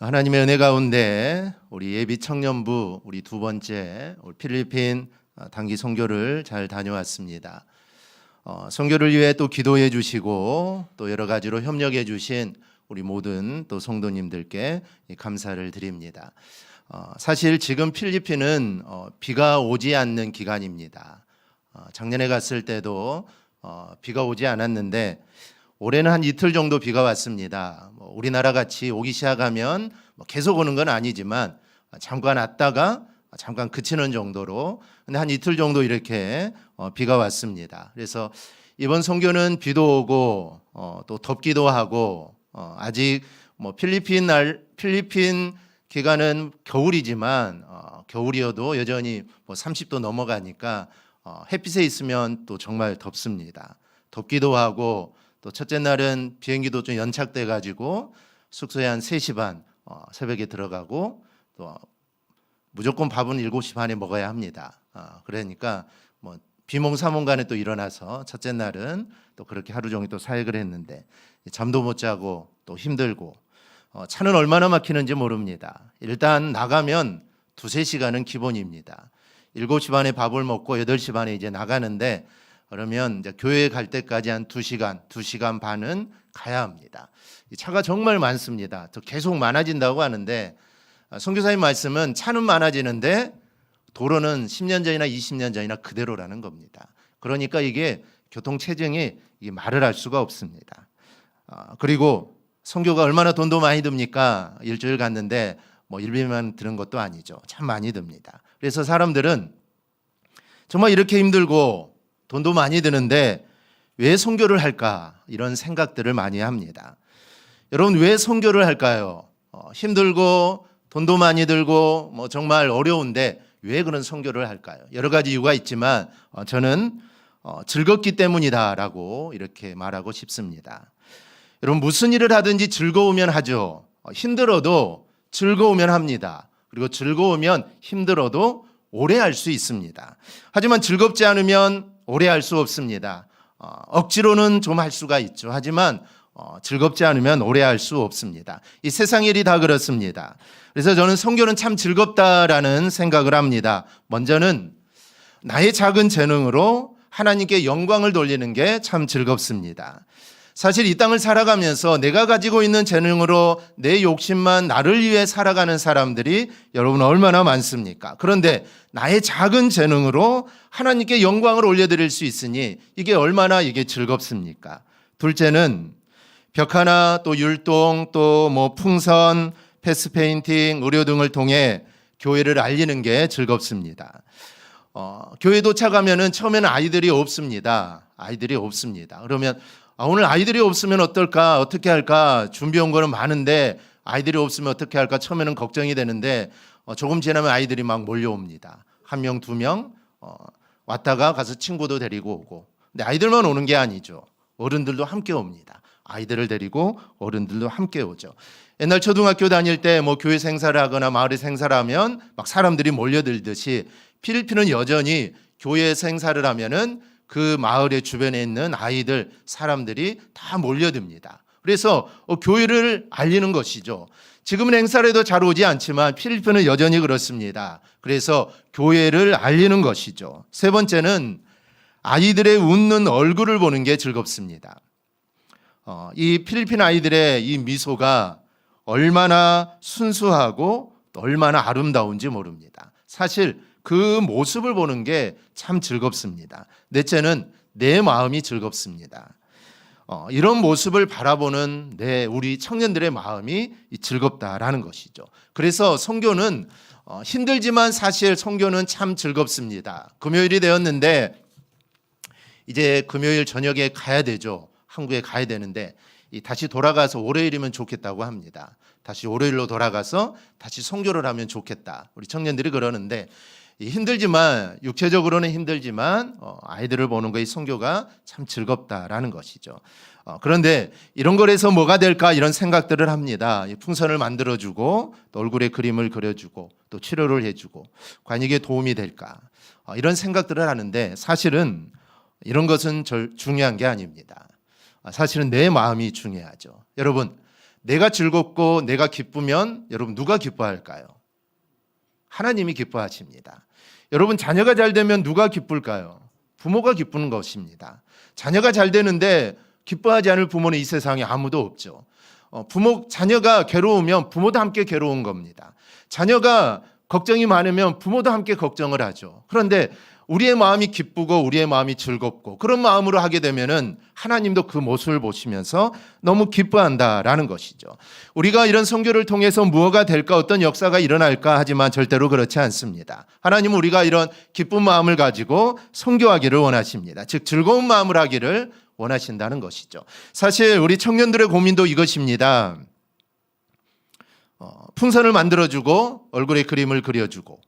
하나님의 은혜 가운데 우리 예비 청년부 우리 두 번째 필리핀 어, 단기 선교를 잘 다녀왔습니다. 어, 선교를 위해 또 기도해 주시고 또 여러 가지로 협력해 주신 우리 모든 또 성도님들께 이 감사를 드립니다. 어, 사실 지금 필리핀은 어, 비가 오지 않는 기간입니다. 어, 작년에 갔을 때도 어, 비가 오지 않았는데 올해는 한 이틀 정도 비가 왔습니다. 뭐 우리나라 같이 오기 시작하면 뭐 계속 오는 건 아니지만 잠깐 왔다가 잠깐 그치는 정도로 근데 한 이틀 정도 이렇게 어, 비가 왔습니다. 그래서 이번 선교는 비도 오고 어, 또 덥기도 하고 어, 아직 뭐 필리핀 날 필리핀 기간은 겨울이지만 어, 겨울이어도 여전히 뭐 30도 넘어가니까 어, 햇빛에 있으면 또 정말 덥습니다. 덥기도 하고 또 첫째 날은 비행기도 좀 연착돼 가지고 숙소에 한 3시 반 어, 새벽에 들어가고 또 무조건 밥은 7시 반에 먹어야 합니다. 어, 그러니까 뭐 비몽사몽간에 또 일어나서 첫째 날은 또 그렇게 하루 종일 또 사역을 했는데 잠도 못 자고 또 힘들고 어, 차는 얼마나 막히는지 모릅니다. 일단 나가면 두세 시간은 기본입니다. 7시 반에 밥을 먹고 8시 반에 이제 나가는데 그러면 이제 교회에 갈 때까지 한 2시간, 2시간 반은 가야 합니다. 이 차가 정말 많습니다. 더 계속 많아진다고 하는데 아, 선교사님 말씀은 차는 많아지는데 도로는 10년 전이나 20년 전이나 그대로라는 겁니다. 그러니까 이게 교통 체증이 말을 할 수가 없습니다. 아, 그리고 선교가 얼마나 돈도 많이 듭니까? 일주일 갔는데 뭐 일비만 드는 것도 아니죠. 참 많이 듭니다. 그래서 사람들은 정말 이렇게 힘들고 돈도 많이 드는데 왜 선교를 할까? 이런 생각들을 많이 합니다. 여러분 왜 선교를 할까요? 어, 힘들고 돈도 많이 들고 뭐 정말 어려운데 왜 그런 선교를 할까요? 여러 가지 이유가 있지만 어, 저는 어, 즐겁기 때문이다라고 이렇게 말하고 싶습니다. 여러분 무슨 일을 하든지 즐거우면 하죠. 어, 힘들어도 즐거우면 합니다. 그리고 즐거우면 힘들어도 오래 할 수 있습니다. 하지만 즐겁지 않으면 오래 할 수 없습니다. 어, 억지로는 좀 할 수가 있죠. 하지만 어, 즐겁지 않으면 오래 할 수 없습니다. 이 세상 일이 다 그렇습니다. 그래서 저는 성교는 참 즐겁다라는 생각을 합니다. 먼저는 나의 작은 재능으로 하나님께 영광을 돌리는 게 참 즐겁습니다. 사실 이 땅을 살아가면서 내가 가지고 있는 재능으로 내 욕심만 나를 위해 살아가는 사람들이 여러분 얼마나 많습니까? 그런데 나의 작은 재능으로 하나님께 영광을 올려드릴 수 있으니 이게 얼마나 이게 즐겁습니까? 둘째는 벽 하나 또 율동 또 뭐 풍선 패스 페인팅 의료 등을 통해 교회를 알리는 게 즐겁습니다. 어, 교회 도착하면은 처음에는 아이들이 없습니다. 아이들이 없습니다. 그러면 아, 오늘 아이들이 없으면 어떨까? 어떻게 할까? 준비한 거는 많은데 아이들이 없으면 어떻게 할까? 처음에는 걱정이 되는데 어, 조금 지나면 아이들이 막 몰려옵니다. 한 명, 두 명, 어, 왔다가 가서 친구도 데리고 오고. 근데 아이들만 오는 게 아니죠. 어른들도 함께 옵니다. 아이들을 데리고 어른들도 함께 오죠. 옛날 초등학교 다닐 때 뭐 교회 생사를 하거나 마을에 생사를 하면 막 사람들이 몰려들듯이 필리핀은 여전히 교회 생사를 하면은 그 마을의 주변에 있는 아이들, 사람들이 다 몰려듭니다. 그래서 어, 교회를 알리는 것이죠. 지금은 행사에도 잘 오지 않지만 필리핀은 여전히 그렇습니다. 그래서 교회를 알리는 것이죠. 세 번째는 아이들의 웃는 얼굴을 보는 게 즐겁습니다. 어, 이 필리핀 아이들의 이 미소가 얼마나 순수하고 또 얼마나 아름다운지 모릅니다. 사실 그 모습을 보는 게 참 즐겁습니다. 넷째는 내 마음이 즐겁습니다. 어, 이런 모습을 바라보는 내 우리 청년들의 마음이 이 즐겁다라는 것이죠. 그래서 성교는 어, 힘들지만 사실 성교는 참 즐겁습니다. 금요일이 되었는데 이제 금요일 저녁에 가야 되죠. 한국에 가야 되는데 이 다시 돌아가서 월요일이면 좋겠다고 합니다. 다시 월요일로 돌아가서 다시 성교를 하면 좋겠다. 우리 청년들이 그러는데 이 힘들지만 육체적으로는 힘들지만 어, 아이들을 보는 거이 성교가 참 즐겁다라는 것이죠. 어, 그런데 이런 거에서 뭐가 될까 이런 생각들을 합니다. 이 풍선을 만들어주고 또 얼굴에 그림을 그려주고 또 치료를 해주고 이게 도움이 될까 어, 이런 생각들을 하는데 사실은 이런 것은 절 중요한 게 아닙니다. 아, 사실은 내 마음이 중요하죠. 여러분 내가 즐겁고 내가 기쁘면 여러분 누가 기뻐할까요? 하나님이 기뻐하십니다. 여러분 자녀가 잘 되면 누가 기쁠까요? 부모가 기쁘는 것입니다. 자녀가 잘 되는데 기뻐하지 않을 부모는 이 세상에 아무도 없죠. 어, 부모 자녀가 괴로우면 부모도 함께 괴로운 겁니다. 자녀가 걱정이 많으면 부모도 함께 걱정을 하죠. 그런데 우리의 마음이 기쁘고 우리의 마음이 즐겁고 그런 마음으로 하게 되면은 하나님도 그 모습을 보시면서 너무 기뻐한다라는 것이죠. 우리가 이런 선교를 통해서 무엇가 될까 어떤 역사가 일어날까 하지만 절대로 그렇지 않습니다. 하나님은 우리가 이런 기쁜 마음을 가지고 선교하기를 원하십니다. 즉 즐거운 마음을 하기를 원하신다는 것이죠. 사실 우리 청년들의 고민도 이것입니다. 어, 풍선을 만들어주고 얼굴에 그림을 그려주고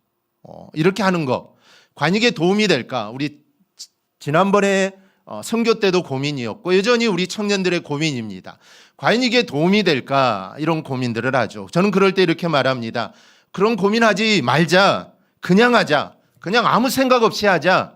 어, 이렇게 하는 거 관익에 도움이 될까? 우리 지- 지난번에 어, 선교 때도 고민이었고 여전히 우리 청년들의 고민입니다. 과연 이게 도움이 될까? 이런 고민들을 하죠. 저는 그럴 때 이렇게 말합니다. 그런 고민하지 말자. 그냥 하자. 그냥 아무 생각 없이 하자.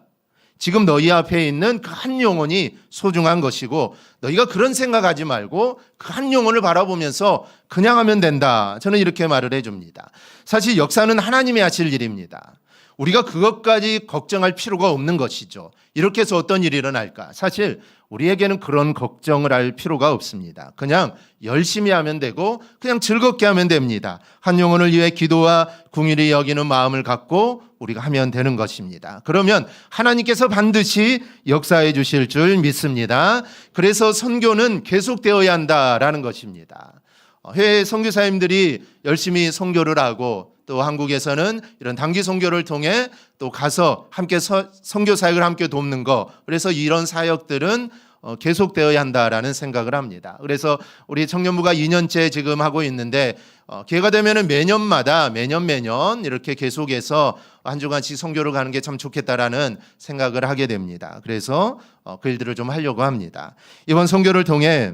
지금 너희 앞에 있는 그 한 영혼이 소중한 것이고 너희가 그런 생각하지 말고 그 한 영혼을 바라보면서 그냥 하면 된다. 저는 이렇게 말을 해줍니다. 사실 역사는 하나님이 하실 일입니다. 우리가 그것까지 걱정할 필요가 없는 것이죠. 이렇게 해서 어떤 일이 일어날까? 사실 우리에게는 그런 걱정을 할 필요가 없습니다. 그냥 열심히 하면 되고 그냥 즐겁게 하면 됩니다. 한 영혼을 위해 기도와 궁일이 여기는 마음을 갖고 우리가 하면 되는 것입니다. 그러면 하나님께서 반드시 역사해 주실 줄 믿습니다. 그래서 선교는 계속되어야 한다라는 것입니다. 어, 해외 선교사님들이 열심히 선교를 하고 또 한국에서는 이런 단기 선교를 통해 또 가서 함께 서- 선교 사역을 함께 돕는 거 그래서 이런 사역들은 어, 계속되어야 한다라는 생각을 합니다. 그래서 우리 청년부가 2년째 지금 하고 있는데 어, 기회가 되면은 매년마다 매년 매년 이렇게 계속해서 한 주간씩 선교를 가는 게 참 좋겠다라는 생각을 하게 됩니다. 그래서 어, 그 일들을 좀 하려고 합니다. 이번 선교를 통해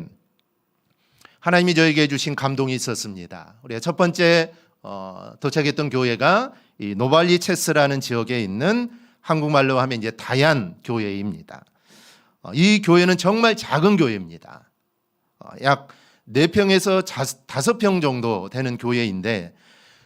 하나님이 저에게 주신 감동이 있었습니다. 우리가 첫 번째 어, 도착했던 교회가 이 노발리 체스라는 지역에 있는 한국말로 하면 이제 다얀 교회입니다. 어, 이 교회는 정말 작은 교회입니다. 어, 약 4평에서 5평 정도 되는 교회인데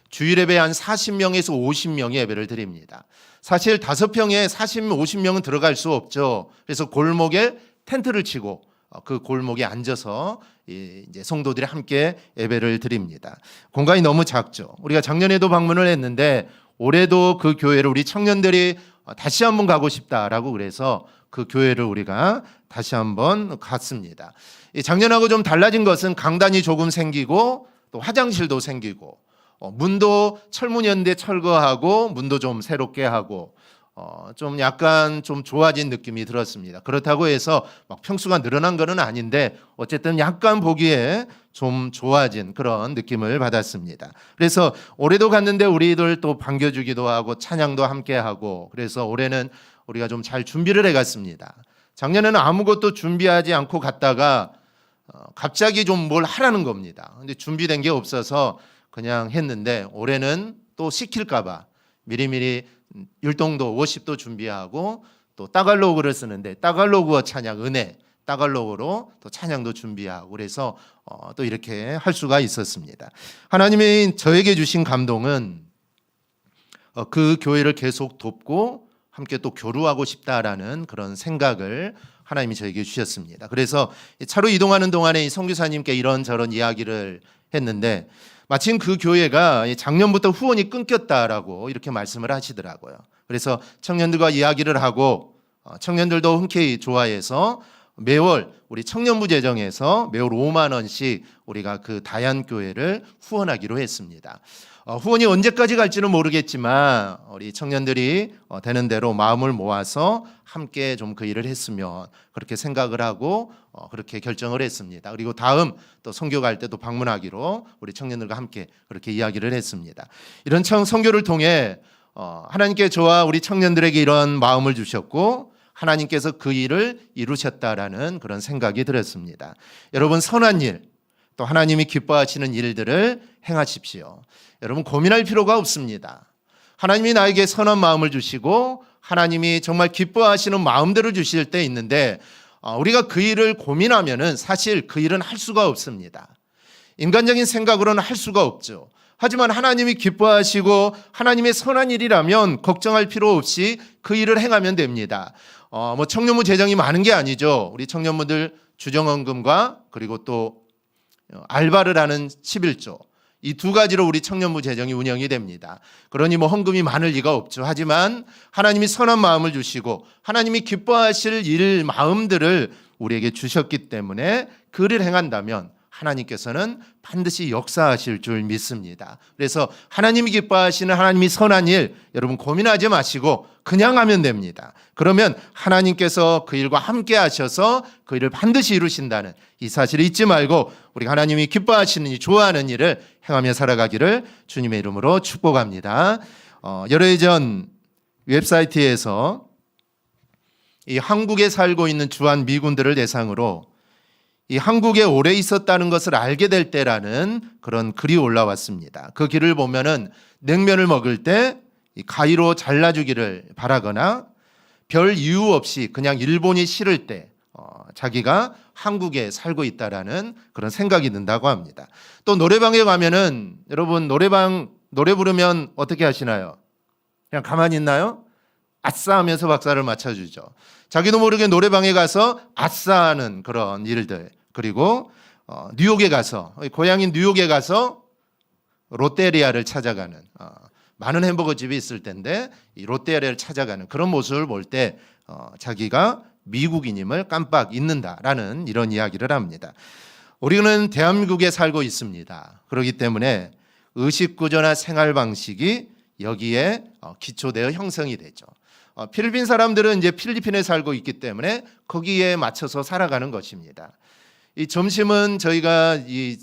주일 예배 한 40명에서 50명의 예배를 드립니다. 사실 5평에 40, 50명은 들어갈 수 없죠. 그래서 골목에 텐트를 치고 어, 그 골목에 앉아서 이 이제 성도들이 함께 예배를 드립니다. 공간이 너무 작죠. 우리가 작년에도 방문을 했는데 올해도 그 교회를 우리 청년들이 어, 다시 한번 가고 싶다라고 그래서 그 교회를 우리가 다시 한번 갔습니다. 이 작년하고 좀 달라진 것은 강단이 조금 생기고 또 화장실도 생기고 어, 문도 철문이었는데 철거하고 문도 좀 새롭게 하고 어, 좀 약간 좀 좋아진 느낌이 들었습니다. 그렇다고 해서 막 평수가 늘어난 것은 아닌데 어쨌든 약간 보기에 좀 좋아진 그런 느낌을 받았습니다. 그래서 올해도 갔는데 우리들 또 반겨주기도 하고 찬양도 함께 하고 그래서 올해는 우리가 좀 잘 준비를 해갔습니다. 작년에는 아무것도 준비하지 않고 갔다가 어, 갑자기 좀 뭘 하라는 겁니다. 근데 준비된 게 없어서 그냥 했는데 올해는 또 시킬까봐 미리미리 율동도 워십도 준비하고 또 따갈로그를 쓰는데 따갈로그어 찬양 은혜 따갈로그로 또 찬양도 준비하고 그래서 어, 또 이렇게 할 수가 있었습니다. 하나님이 저에게 주신 감동은 어, 그 교회를 계속 돕고 함께 또 교류하고 싶다라는 그런 생각을 하나님이 저에게 주셨습니다. 그래서 차로 이동하는 동안에 이 선교사님께 이런저런 이야기를 했는데 마침 그 교회가 작년부터 후원이 끊겼다라고 이렇게 말씀을 하시더라고요. 그래서 청년들과 이야기를 하고 어, 청년들도 흔쾌히 좋아해서 매월 우리 청년부 재정에서 매월 5만 원씩 우리가 그 다얀 교회를 후원하기로 했습니다. 어, 후원이 언제까지 갈지는 모르겠지만 우리 청년들이 어, 되는 대로 마음을 모아서 함께 좀 그 일을 했으면 그렇게 생각을 하고 어, 그렇게 결정을 했습니다. 그리고 다음 또 선교 갈 때도 방문하기로 우리 청년들과 함께 그렇게 이야기를 했습니다. 이런 청 선교를 통해 어, 하나님께 저와 우리 청년들에게 이런 마음을 주셨고 하나님께서 그 일을 이루셨다라는 그런 생각이 들었습니다. 여러분 선한 일, 또 하나님이 기뻐하시는 일들을 행하십시오. 여러분 고민할 필요가 없습니다. 하나님이 나에게 선한 마음을 주시고 하나님이 정말 기뻐하시는 마음들을 주실 때 있는데 어, 우리가 그 일을 고민하면은 사실 그 일은 할 수가 없습니다. 인간적인 생각으로는 할 수가 없죠. 하지만 하나님이 기뻐하시고 하나님의 선한 일이라면 걱정할 필요 없이 그 일을 행하면 됩니다. 어, 뭐 청년부 재정이 많은 게 아니죠. 우리 청년분들 주정원금과 그리고 또 어, 알바를 하는 11조. 이 두 가지로 우리 청년부 재정이 운영이 됩니다. 그러니 뭐 헌금이 많을 리가 없죠. 하지만 하나님이 선한 마음을 주시고 하나님이 기뻐하실 일 마음들을 우리에게 주셨기 때문에 그를 행한다면 하나님께서는 반드시 역사하실 줄 믿습니다. 그래서 하나님이 기뻐하시는 하나님이 선한 일 여러분 고민하지 마시고 그냥 하면 됩니다. 그러면 하나님께서 그 일과 함께 하셔서 그 일을 반드시 이루신다는 이 사실을 잊지 말고 우리 하나님이 기뻐하시는 이 좋아하는 일을 행하며 살아가기를 주님의 이름으로 축복합니다. 어, 열흘 전 웹사이트에서 이 한국에 살고 있는 주한 미군들을 대상으로 이 한국에 오래 있었다는 것을 알게 될 때라는 그런 글이 올라왔습니다. 그 글을 보면은 냉면을 먹을 때이 가위로 잘라주기를 바라거나 별 이유 없이 그냥 일본이 싫을 때 어, 자기가 한국에 살고 있다라는 그런 생각이 든다고 합니다. 또 노래방에 가면은 여러분 노래방 노래 부르면 어떻게 하시나요? 그냥 가만히 있나요? 아싸 하면서 박사를 맞춰주죠. 자기도 모르게 노래방에 가서 아싸 하는 그런 일들. 그리고 어, 뉴욕에 가서, 고향인 뉴욕에 가서 롯데리아를 찾아가는, 어, 많은 햄버거 집이 있을 텐데 이 롯데리아를 찾아가는 그런 모습을 볼때 어, 자기가 미국인임을 깜빡 잊는다라는 이런 이야기를 합니다. 우리는 대한민국에 살고 있습니다. 그렇기 때문에 의식 구조나 생활 방식이 여기에 어, 기초되어 형성이 되죠. 어, 필리핀 사람들은 이제 필리핀에 살고 있기 때문에 거기에 맞춰서 살아가는 것입니다. 이 점심은 저희가 이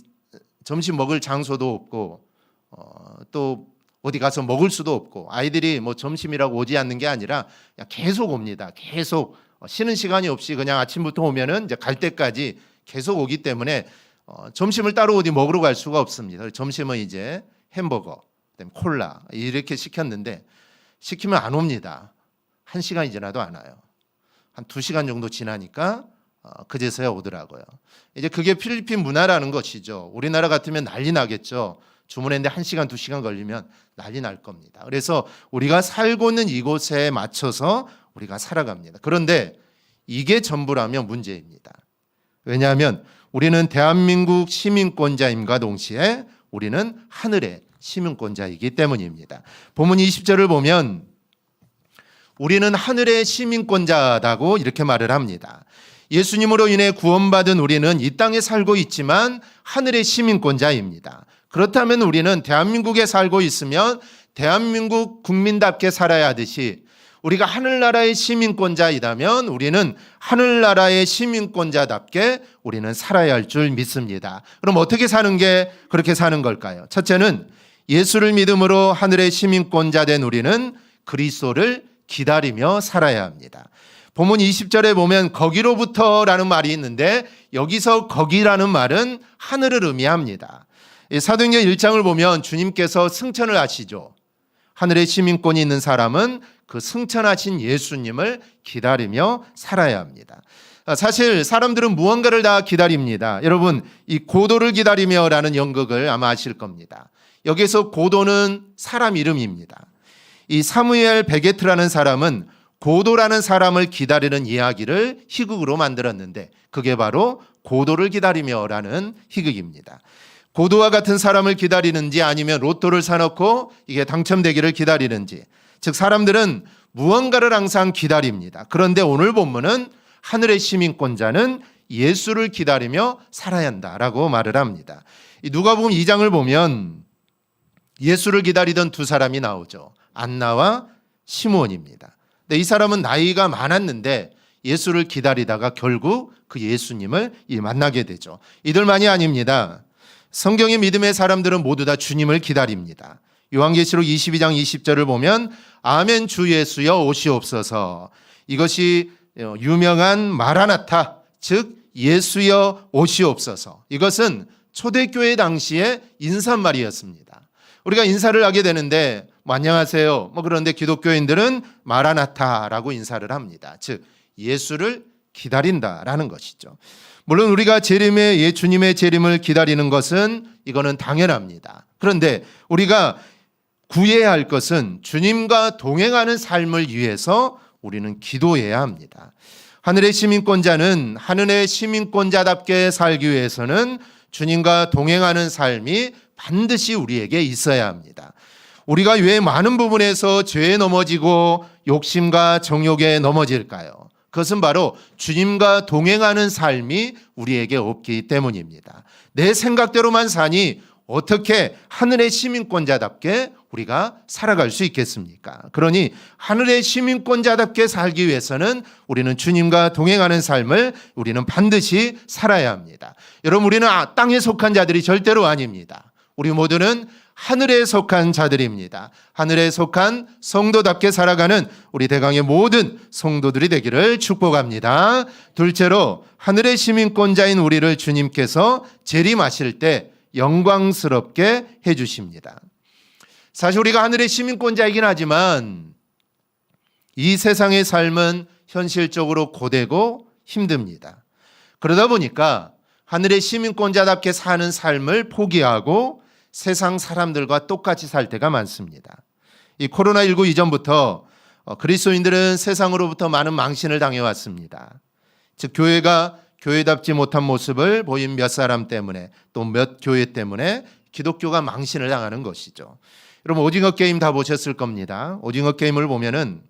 점심 먹을 장소도 없고 어, 또 어디 가서 먹을 수도 없고 아이들이 뭐 점심이라고 오지 않는 게 아니라 계속 옵니다. 계속 어, 쉬는 시간이 없이 그냥 아침부터 오면은 이제 갈 때까지 계속 오기 때문에 어, 점심을 따로 어디 먹으러 갈 수가 없습니다. 점심은 이제 햄버거, 그다음에 콜라 이렇게 시켰는데 시키면 안 옵니다. 한 시간이 지나도 안 와요. 한 두 시간 정도 지나니까 어, 그제서야 오더라고요. 이제 그게 필리핀 문화라는 것이죠. 우리나라 같으면 난리 나겠죠. 주문했는데 한 시간 두 시간 걸리면 난리 날 겁니다. 그래서 우리가 살고 있는 이곳에 맞춰서 우리가 살아갑니다. 그런데 이게 전부라면 문제입니다. 왜냐하면 우리는 대한민국 시민권자임과 동시에 우리는 하늘의 시민권자이기 때문입니다. 본문 20절을 보면 우리는 하늘의 시민권자다고 이렇게 말을 합니다. 예수님으로 인해 구원받은 우리는 이 땅에 살고 있지만 하늘의 시민권자입니다. 그렇다면 우리는 대한민국에 살고 있으면 대한민국 국민답게 살아야 하듯이 우리가 하늘나라의 시민권자이다면 우리는 하늘나라의 시민권자답게 우리는 살아야 할 줄 믿습니다. 그럼 어떻게 사는 게 그렇게 사는 걸까요? 첫째는 예수를 믿음으로 하늘의 시민권자 된 우리는 그리스도를 기다리며 살아야 합니다. 본문 20절에 보면 거기로부터라는 말이 있는데 여기서 거기라는 말은 하늘을 의미합니다. 사도행전 1장을 보면 주님께서 승천을 하시죠. 하늘의 시민권이 있는 사람은 그 승천하신 예수님을 기다리며 살아야 합니다. 사실 사람들은 무언가를 다 기다립니다. 여러분, 이 고도를 기다리며 라는 연극을 아마 아실 겁니다. 여기서 고도는 사람 이름입니다. 이 사무엘 베게트라는 사람은 고도라는 사람을 기다리는 이야기를 희극으로 만들었는데 그게 바로 고도를 기다리며라는 희극입니다. 고도와 같은 사람을 기다리는지 아니면 로또를 사놓고 이게 당첨되기를 기다리는지 즉 사람들은 무언가를 항상 기다립니다. 그런데 오늘 본문은 하늘의 시민권자는 예수를 기다리며 살아야 한다라고 말을 합니다. 누가복음 2장을 보면 예수를 기다리던 두 사람이 나오죠. 안나와 시몬입니다. 근데 이 사람은 나이가 많았는데 예수를 기다리다가 결국 그 예수님을 만나게 되죠. 이들만이 아닙니다. 성경의 믿음의 사람들은 모두 다 주님을 기다립니다. 요한계시록 22장 20절을 보면 아멘 주 예수여 오시옵소서. 이것이 유명한 마라나타 즉 예수여 오시옵소서. 이것은 초대교회 당시의 인사말이었습니다. 우리가 인사를 하게 되는데 뭐 안녕하세요. 뭐 그런데 기독교인들은 마라나타라고 인사를 합니다. 즉 예수를 기다린다라는 것이죠. 물론 우리가 재림의 예수님의 재림을 기다리는 것은 이거는 당연합니다. 그런데 우리가 구해야 할 것은 주님과 동행하는 삶을 위해서 우리는 기도해야 합니다. 하늘의 시민권자는 하늘의 시민권자답게 살기 위해서는 주님과 동행하는 삶이 반드시 우리에게 있어야 합니다. 우리가 왜 많은 부분에서 죄에 넘어지고 욕심과 정욕에 넘어질까요? 그것은 바로 주님과 동행하는 삶이 우리에게 없기 때문입니다. 내 생각대로만 사니 어떻게 하늘의 시민권자답게 우리가 살아갈 수 있겠습니까? 그러니 하늘의 시민권자답게 살기 위해서는 우리는 주님과 동행하는 삶을 우리는 반드시 살아야 합니다. 여러분, 우리는 아, 땅에 속한 자들이 절대로 아닙니다. 우리 모두는 하늘에 속한 자들입니다. 하늘에 속한 성도답게 살아가는 우리 대강의 모든 성도들이 되기를 축복합니다. 둘째로 하늘의 시민권자인 우리를 주님께서 재림하실 때 영광스럽게 해 주십니다. 사실 우리가 하늘의 시민권자이긴 하지만 이 세상의 삶은 현실적으로 고되고 힘듭니다. 그러다 보니까 하늘의 시민권자답게 사는 삶을 포기하고 세상 사람들과 똑같이 살 때가 많습니다. 이 코로나19 이전부터 어, 그리스도인들은 세상으로부터 많은 망신을 당해왔습니다. 즉, 교회가 교회답지 못한 모습을 보인 몇 사람 때문에 또 몇 교회 때문에 기독교가 망신을 당하는 것이죠. 여러분, 오징어 게임 다 보셨을 겁니다. 오징어 게임을 보면은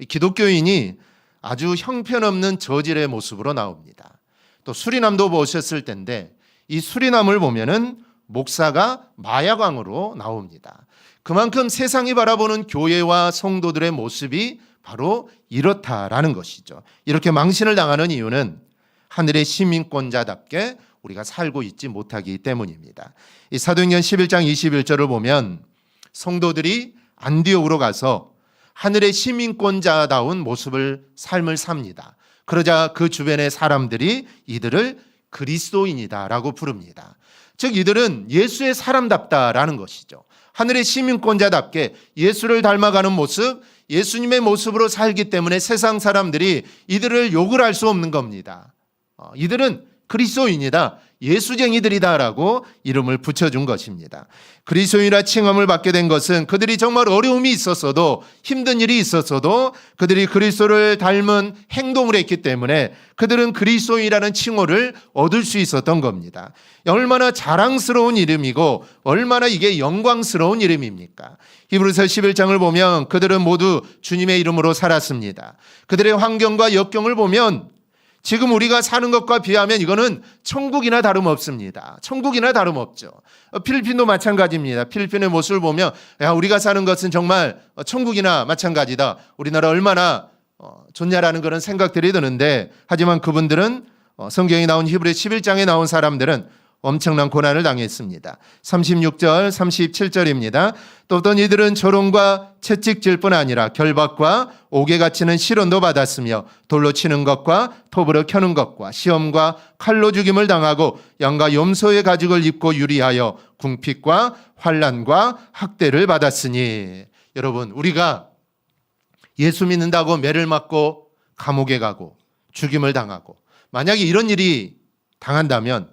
이 기독교인이 아주 형편없는 저질의 모습으로 나옵니다. 또 수리남도 보셨을 텐데 이 수리남을 보면은 목사가 마약왕으로 나옵니다. 그만큼 세상이 바라보는 교회와 성도들의 모습이 바로 이렇다라는 것이죠. 이렇게 망신을 당하는 이유는 하늘의 시민권자답게 우리가 살고 있지 못하기 때문입니다. 이 사도행전 11장 21절을 보면 성도들이 안디옥으로 가서 하늘의 시민권자다운 모습을 삶을 삽니다. 그러자 그 주변의 사람들이 이들을 그리스도인이다라고 부릅니다. 즉 이들은 예수의 사람답다라는 것이죠. 하늘의 시민권자답게 예수를 닮아가는 모습, 예수님의 모습으로 살기 때문에 세상 사람들이 이들을 욕을 할 수 없는 겁니다. 어, 이들은 그리스도인이다. 예수쟁이들이다라고 이름을 붙여준 것입니다. 그리스도인이라 칭함을 받게 된 것은 그들이 정말 어려움이 있었어도 힘든 일이 있었어도 그들이 그리스도를 닮은 행동을 했기 때문에 그들은 그리스도인이라는 칭호를 얻을 수 있었던 겁니다. 얼마나 자랑스러운 이름이고 얼마나 이게 영광스러운 이름입니까? 히브리서 11장을 보면 그들은 모두 주님의 이름으로 살았습니다. 그들의 환경과 역경을 보면 지금 우리가 사는 것과 비하면 이거는 천국이나 다름없습니다. 천국이나 다름없죠. 어, 필리핀도 마찬가지입니다. 필리핀의 모습을 보면 야, 우리가 사는 것은 정말 천국이나 마찬가지다. 우리나라 얼마나 어, 좋냐라는 그런 생각들이 드는데 하지만 그분들은 어, 성경에 나온 히브리 11장에 나온 사람들은 엄청난 고난을 당했습니다. 36절, 37절입니다. 또 어떤 이들은 조롱과 채찍질 뿐 아니라 결박과 옥에 갇히는 시련도 받았으며 돌로 치는 것과 톱으로 켜는 것과 시험과 칼로 죽임을 당하고 양과 염소의 가죽을 입고 유리하여 궁핍과 환란과 학대를 받았으니 여러분 우리가 예수 믿는다고 매를 맞고 감옥에 가고 죽임을 당하고 만약에 이런 일이 당한다면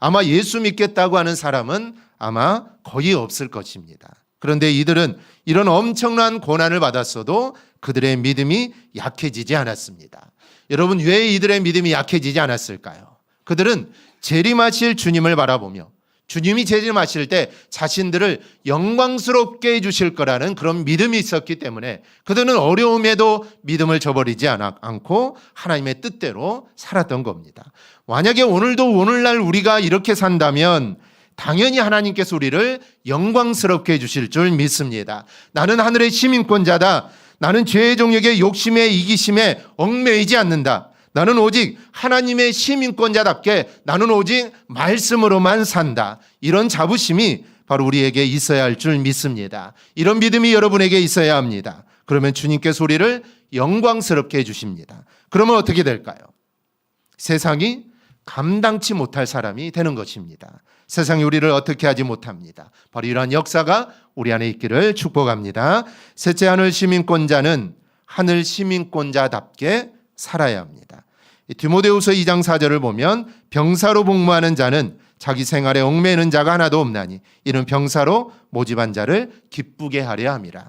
아마 예수 믿겠다고 하는 사람은 아마 거의 없을 것입니다. 그런데 이들은 이런 엄청난 고난을 받았어도 그들의 믿음이 약해지지 않았습니다. 여러분, 왜 이들의 믿음이 약해지지 않았을까요? 그들은 재림하실 주님을 바라보며 주님이 재림하실 때 자신들을 영광스럽게 해주실 거라는 그런 믿음이 있었기 때문에 그들은 어려움에도 믿음을 저버리지 않고 하나님의 뜻대로 살았던 겁니다. 만약에 오늘도 오늘날 우리가 이렇게 산다면 당연히 하나님께서 우리를 영광스럽게 해주실 줄 믿습니다. 나는 하늘의 시민권자다. 나는 죄의 종역의 욕심에 이기심에 얽매이지 않는다. 나는 오직 하나님의 시민권자답게 나는 오직 말씀으로만 산다. 이런 자부심이 바로 우리에게 있어야 할 줄 믿습니다. 이런 믿음이 여러분에게 있어야 합니다. 그러면 주님께서 우리를 영광스럽게 해주십니다. 그러면 어떻게 될까요? 세상이 감당치 못할 사람이 되는 것입니다. 세상이 우리를 어떻게 하지 못합니다. 바로 이러한 역사가 우리 안에 있기를 축복합니다. 셋째 하늘 시민권자는 하늘 시민권자답게 살아야 합니다. 이 디모데후서 2장 4절을 보면 병사로 복무하는 자는 자기 생활에 얽매이는 자가 하나도 없나니 이는 병사로 모집한 자를 기쁘게 하려 함이라.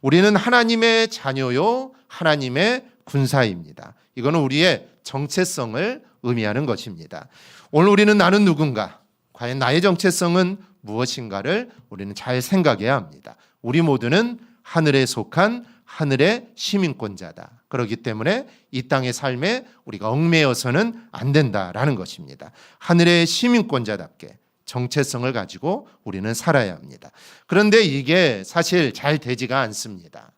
우리는 하나님의 자녀요 하나님의 군사입니다. 이거는 우리의 정체성을 의미하는 것입니다. 오늘 우리는 나는 누군가? 과연 나의 정체성은 무엇인가를 우리는 잘 생각해야 합니다. 우리 모두는 하늘에 속한 하늘의 시민권자다. 그렇기 때문에 이 땅의 삶에 우리가 얽매여서는 안 된다라는 것입니다. 하늘의 시민권자답게 정체성을 가지고 우리는 살아야 합니다. 그런데 이게 사실 잘 되지가 않습니다.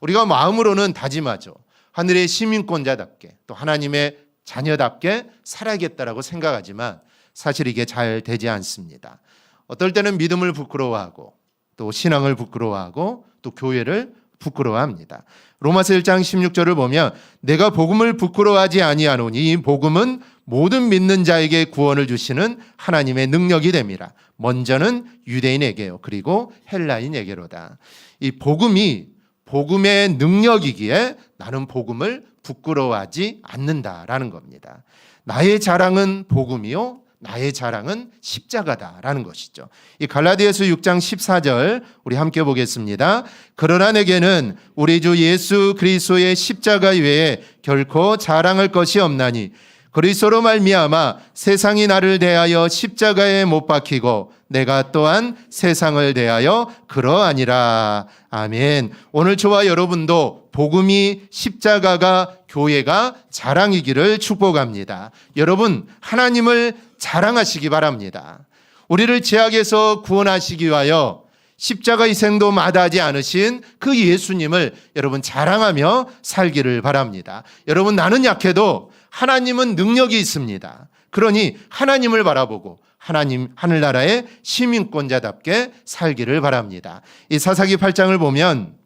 우리가 마음으로는 다짐하죠. 하늘의 시민권자답게 또 하나님의 자녀답게 살아야겠다라고 생각하지만 사실 이게 잘 되지 않습니다. 어떨 때는 믿음을 부끄러워하고 또 신앙을 부끄러워하고 또 교회를 부끄러워합니다. 로마서 1장 16절을 보면 내가 복음을 부끄러워하지 아니하노니 이 복음은 모든 믿는 자에게 구원을 주시는 하나님의 능력이 됩니다. 먼저는 유대인에게요. 그리고 헬라인에게로다. 이 복음이 복음의 능력이기에 나는 복음을 부끄러워하지 않는다라는 겁니다. 나의 자랑은 복음이요. 나의 자랑은 십자가다라는 것이죠. 이 갈라디아서 6장 14절 우리 함께 보겠습니다. 그러나 내게는 우리 주 예수 그리스도의 십자가 외에 결코 자랑할 것이 없나니 그리스도로 말미암아 세상이 나를 대하여 십자가에 못 박히고 내가 또한 세상을 대하여 그러하니라. 아멘. 오늘 저와 여러분도 복음이 십자가가 교회가 자랑이기를 축복합니다. 여러분 하나님을 자랑하시기 바랍니다. 우리를 죄악에서 구원하시기 위하여 십자가 희생도 마다하지 않으신 그 예수님을 여러분 자랑하며 살기를 바랍니다. 여러분 나는 약해도 하나님은 능력이 있습니다. 그러니 하나님을 바라보고 하나님 하늘나라의 시민권자답게 살기를 바랍니다. 이 사사기 8장을 보면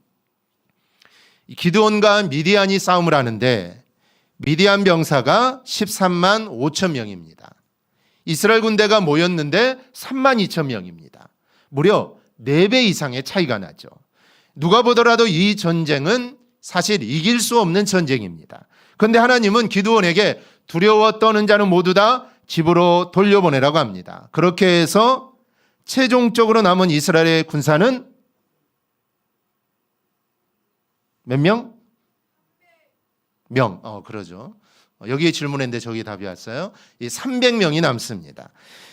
기드온과 미디안이 싸움을 하는데 미디안 병사가 13만 5천 명입니다. 이스라엘 군대가 모였는데 3만 2천 명입니다. 무려 4배 이상의 차이가 나죠. 누가 보더라도 이 전쟁은 사실 이길 수 없는 전쟁입니다. 그런데 하나님은 기드온에게 두려워 떠는 자는 모두 다 집으로 돌려보내라고 합니다. 그렇게 해서 최종적으로 남은 이스라엘의 군사는 몇 명? 명. 어, 그러죠. 어, 여기에 질문했는데 저기 답이 왔어요. 이 300명이 남습니다.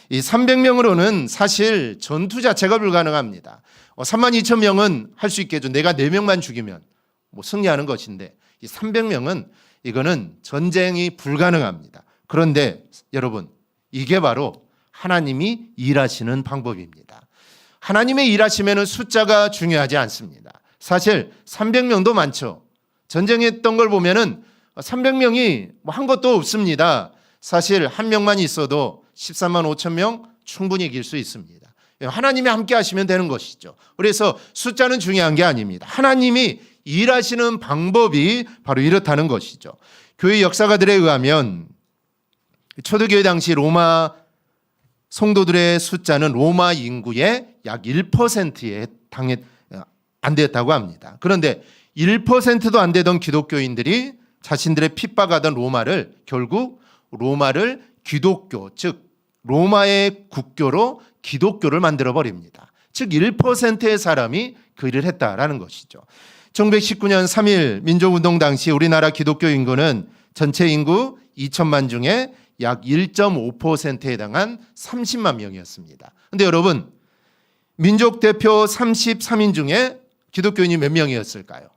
이 300명으로는 사실 전투 자체가 불가능합니다. 어, 3만 2천 명은 할 수 있겠죠. 내가 4명만 죽이면 뭐 승리하는 것인데 이 300명은 이거는 전쟁이 불가능합니다. 그런데 여러분 이게 바로 하나님이 일하시는 방법입니다. 하나님의 일하시면 숫자가 중요하지 않습니다. 사실 300명도 많죠. 전쟁했던 걸 보면은 300명이 뭐 한 것도 없습니다. 사실 한 명만 있어도 13만 5천 명 충분히 이길 수 있습니다. 하나님이 함께 하시면 되는 것이죠. 그래서 숫자는 중요한 게 아닙니다. 하나님이 일하시는 방법이 바로 이렇다는 것이죠. 교회 역사가들에 의하면 초대교회 당시 로마 성도들의 숫자는 로마 인구의 약 1%에 당해 안 됐다고 합니다. 그런데 1%도 안 되던 기독교인들이 자신들의 핍박하던 로마를 결국 로마를 기독교 즉 로마의 국교로 기독교를 만들어 버립니다. 즉 1%의 사람이 그 일을 했다라는 것이죠. 1919년 3일 민족운동 당시 우리나라 기독교 인구는 전체 인구 2천만 중에 약 1.5%에 해당한 30만 명이었습니다. 근데 여러분 민족 대표 33인 중에 기독교인이 몇 명이었을까요?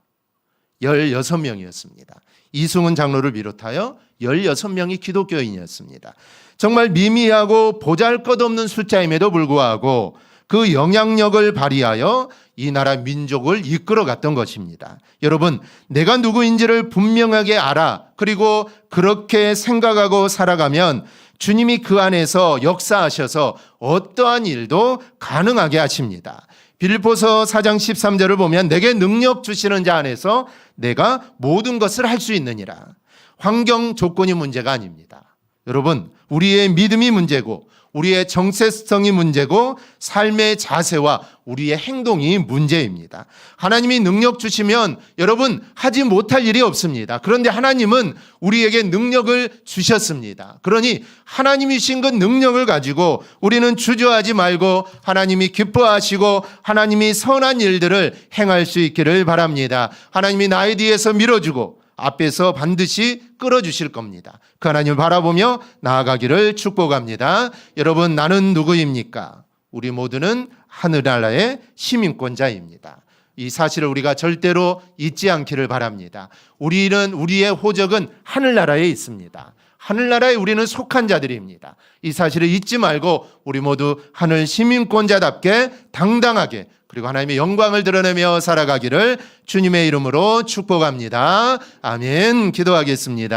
16명이었습니다. 이승훈 장로를 비롯하여 16명이 기독교인이었습니다. 정말 미미하고 보잘 것 없는 숫자임에도 불구하고 그 영향력을 발휘하여 이 나라 민족을 이끌어 갔던 것입니다. 여러분, 내가 누구인지를 분명하게 알아. 그리고 그렇게 생각하고 살아가면 주님이 그 안에서 역사하셔서 어떠한 일도 가능하게 하십니다. 빌보서 4장 13절을 보면 내게 능력 주시는 자 안에서 내가 모든 것을 할 수 있느니라. 환경 조건이 문제가 아닙니다. 여러분, 우리의 믿음이 문제고 우리의 정체성이 문제고 삶의 자세와 우리의 행동이 문제입니다. 하나님이 능력 주시면 여러분 하지 못할 일이 없습니다. 그런데 하나님은 우리에게 능력을 주셨습니다. 그러니 하나님이신 그 능력을 가지고 우리는 주저하지 말고 하나님이 기뻐하시고 하나님이 선한 일들을 행할 수 있기를 바랍니다. 하나님이 나에 뒤에서 밀어주고 앞에서 반드시 끌어주실 겁니다. 그 하나님을 바라보며 나아가기를 축복합니다. 여러분, 나는 누구입니까? 우리 모두는 하늘나라의 시민권자입니다. 이 사실을 우리가 절대로 잊지 않기를 바랍니다. 우리는, 우리의 호적은 하늘나라에 있습니다. 하늘나라에 우리는 속한 자들입니다. 이 사실을 잊지 말고 우리 모두 하늘 시민권자답게 당당하게 그리고 하나님의 영광을 드러내며 살아가기를 주님의 이름으로 축복합니다. 아멘. 기도하겠습니다.